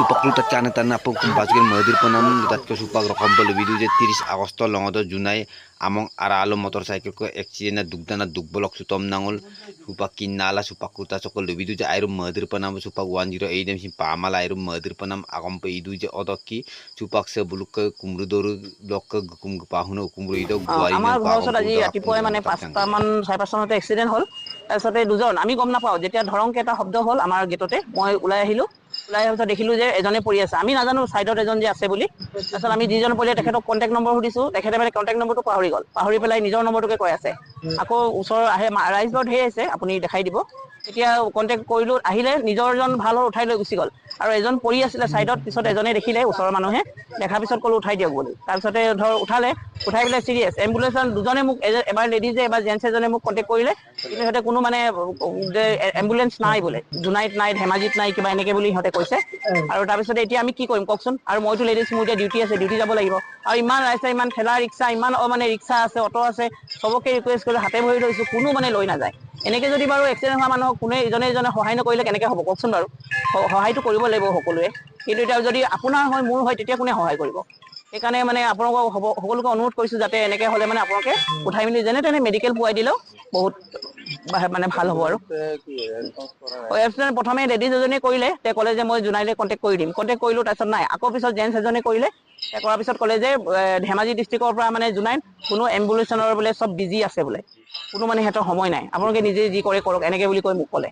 supak lu tak kana tan apung kumpaskin madir panam tat ke supak rokam bolu bidu je 30 Agosto longodo Junai among aralo motorcycle ko accident na dugdana dugbolok sutom nangol supak kinala supak kuta sokol bidu je airu madir panam supak 108 em sim pamala airu madir panam agam pe idu je odokki supak se buluk ke kumru doru blok ke gukum pahuno kumru ido অ, আমাৰ ঘৰৰ ওচৰত আজি ৰাতিপুৱাই মানে পাঁচটামান চাৰে পাঁচটামানতে accident হ'ল তাৰপিছতে দুজন আমি গম নাপাওঁ যেতিয়া ধৰংকে এটা শব্দ হ'ল আমাৰ গেটতে মই ওলাই আহিলোঁ ওলাই অহাৰ পিছত দেখিলোঁ যে এজনে পৰি আছে। আমি নাজানো ছাইডত এজন যে আছে বুলি। তাৰপিছত আমি যিজন পৰিলে তেখেতক কণ্টেক্ট নম্বৰ সুধিছোঁ। তেখেতে মানে কণ্টেক্ট নম্বৰটো পাহৰি গ'ল। পাহৰি পেলাই নিজৰ নম্বৰটোকে কৈ আছে। আকৌ ওচৰৰ আহে ৰাইজ বাৰু ধেৰ আছে। আপুনি দেখাই দিব। তেতিয়া কণ্টেক্ট কৰিলোঁ আহিলে নিজৰজন ভাল হ'ল উঠাই লৈ গুচি গ'ল। আৰু এজন পৰি আছিলে ছাইডত পিছত এজনে দেখিলে ওচৰৰ মানুহে দেখাৰ পিছত ক'লো উঠাই দিয়ক বুলি। তাৰপিছতে ধৰ উঠালে উঠাই পেলাই চিৰিয়াছ এম্বুলেঞ্চ দুজনে মোক এবাৰ লেডিজে এবাৰ জেণ্টছ এজনে মোক কণ্টেক্ট কৰিলে কিন্তু সিহঁতে কোনো মানে এম্বুলেঞ্চ নাই বোলে জোনাইত নাই ধেমাজিত নাই কিবা এনেকে বুলি সিহঁতে কৈছে। আৰু তাৰপিছতে এতিয়া আমি কি কৰিম কওকচোন? আৰু মইতো লেডিজ মোৰ এতিয়া ডিউটি আছে ডিউটি যাব লাগিব। আৰু ইমান ৰাস্তা ইমান ঠেলা ৰিক্সা ইমান মানে ৰিক্সা আছে অটো আছে চবকে ৰিকুৱেষ্ট কৰিলোঁ হাতে ভৰি ধৰিছোঁ কোনো মানে লৈ নাযায়। এনেকে যদি বাৰু এক্সিডেণ্ট হোৱা মানুহক কোনে ইজনে ইজনে সহায় নকৰিলে কেনেকে হ'ব? কওকচোন বাৰু। সহায়টো কৰিব লাগিব সকলোৱে। কিন্তু এতিয়া যদি আপোনাৰ হয় মোৰ হয় তেতিয়া কোনে সহায় কৰিব? সেইকাৰণে মানে আপোনালোকক হ'ব- সকলোকে অনুৰোধ কৰিছোঁ যাতে এনেকে হ'লে মানে আপোনালোকে উঠাই মেলি যেনে তেনে মেডিকেল পোৱাই দিলেও বহুত মানে ভাল হ'ব আৰু। এক্সিডেণ্ট প্ৰথমে লেডিজ এজনীয়ে কৰিলে তেওঁ ক'লে যে মই জোনাইলে কণ্টেক্ট কৰি দিম। কণ্টেক্ট কৰিলোঁ তাৰপিছত নাই। আকৌ পিছত জেণ্টছ এজনে কৰিলে কৰাৰ পিছত ক'লে যে ধেমাজি ডিষ্ট্ৰিক্টৰ পৰা মানে জোনাইত কোনো এম্বুলেঞ্চৰ বোলে চব বিজি আছে বোলে। কোনো মানে সিহঁতৰ সময় নাই। আপোনালোকে নিজে যি কৰে কৰক এনেকে বুলি কৈ মোক ক'লে।